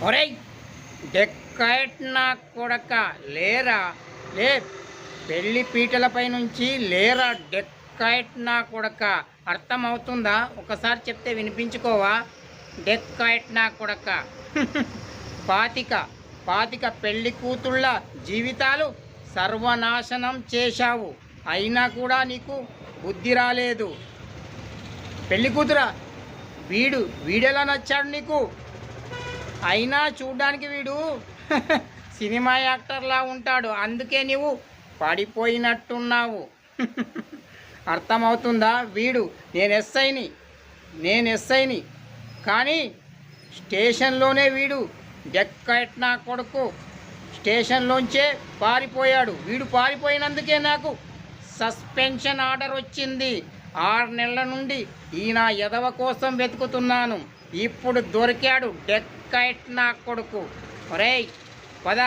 ఒరేయ్ డెక్కైట్ నా కొడక లేరా? లే పెళ్ళి పీటలపై నుంచి లేరా డెక్కైట్ నా కొడక? అర్థమవుతుందా? ఒకసారి చెప్తే వినిపించుకోవా? డెక్కైట్ నా కొడక. పాతిక పాతిక పెళ్ళి కూతుళ్ళ జీవితాలు సర్వనాశనం చేశావు. అయినా కూడా నీకు బుద్ధి రాలేదు. పెళ్ళి కూతురా వీడు వీడెలా నచ్చాడు నీకు? అయినా చూడ్డానికి వీడు సినిమా యాక్టర్లా ఉంటాడు. అందుకే నీవు పడిపోయినట్టున్నావు. అర్థమవుతుందా? వీడు నేను ఎస్ఐని నేను ఎస్ఐని. కానీ స్టేషన్లోనే వీడు డెక్కైట్ నా కొడుకు. స్టేషన్లోంచే పారిపోయాడు. వీడు పారిపోయినందుకే నాకు సస్పెన్షన్ ఆర్డర్ వచ్చింది. ఆరు నెలల నుండి ఈ నా ఎదవ కోసం వెతుకుతున్నాను. ఇప్పుడు దొరికాడు డెక్కైట్ నా కొడుకు. ఒరేయ్ పద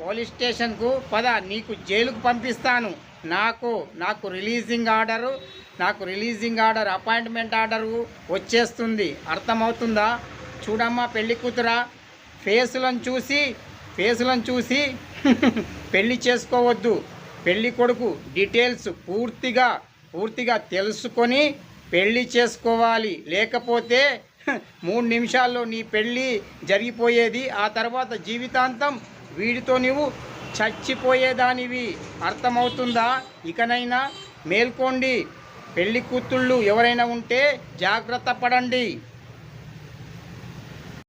పోలీస్ స్టేషన్కు పద నీకు జైలుకు పంపిస్తాను. నాకు నాకు రిలీజింగ్ ఆర్డరు నాకు రిలీజింగ్ ఆర్డర్ అపాయింట్మెంట్ ఆర్డరు వచ్చేస్తుంది. అర్థమవుతుందా? చూడమ్మా పెళ్ళి కూతురా. ఫేసులను చూసి ఫేసులను చూసి పెళ్ళి చేసుకోవద్దు. పెళ్ళి కొడుకు డీటెయిల్స్ పూర్తిగా పూర్తిగా తెలుసుకొని పెళ్ళి చేసుకోవాలి. లేకపోతే మూడు నిమిషాల్లో నీ పెళ్ళి జరిగిపోయేది ఆ తర్వాత జీవితాంతం వీడితో నువ్వు చచ్చిపోయేదానివి. అర్థమవుతుందా? ఇకనైనా మేల్కోండి. పెళ్ళి కూతుళ్ళు ఎవరైనా ఉంటే జాగ్రత్త పడండి.